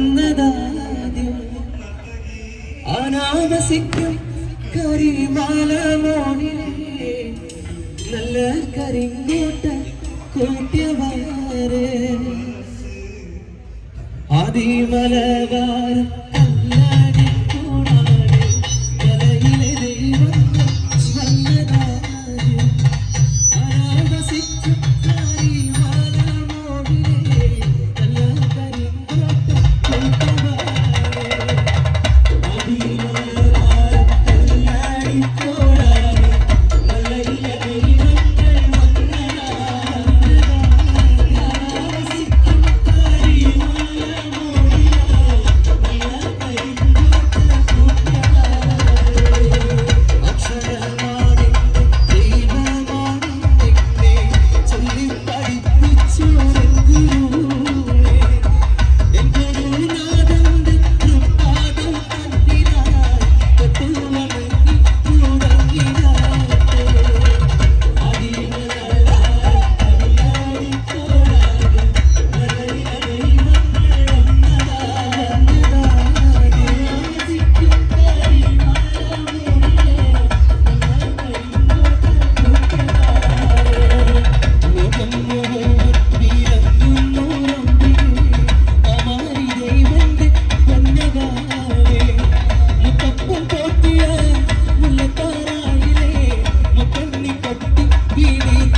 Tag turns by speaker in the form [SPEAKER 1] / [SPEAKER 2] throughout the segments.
[SPEAKER 1] വന്നതാദ്യം. അനാവസിക്കും കരിമാല മോണിലെ നല്ല കരിങ്കോട്ട കൂട്ടിയവാറ് അതിമലവാർ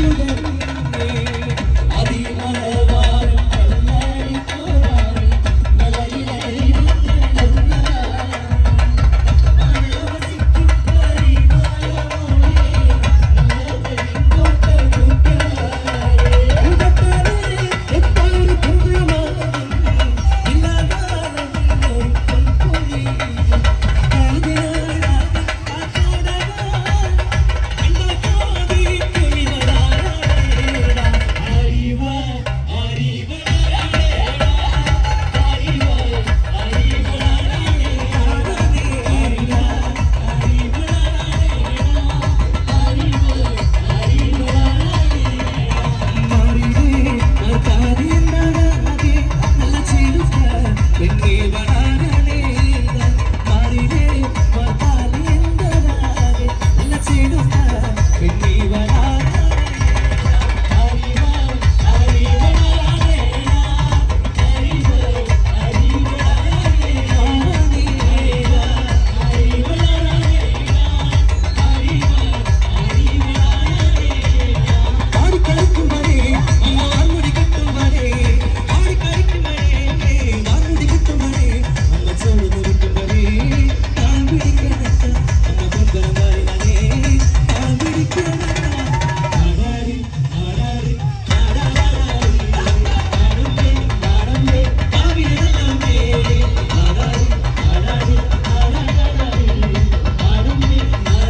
[SPEAKER 1] today. need a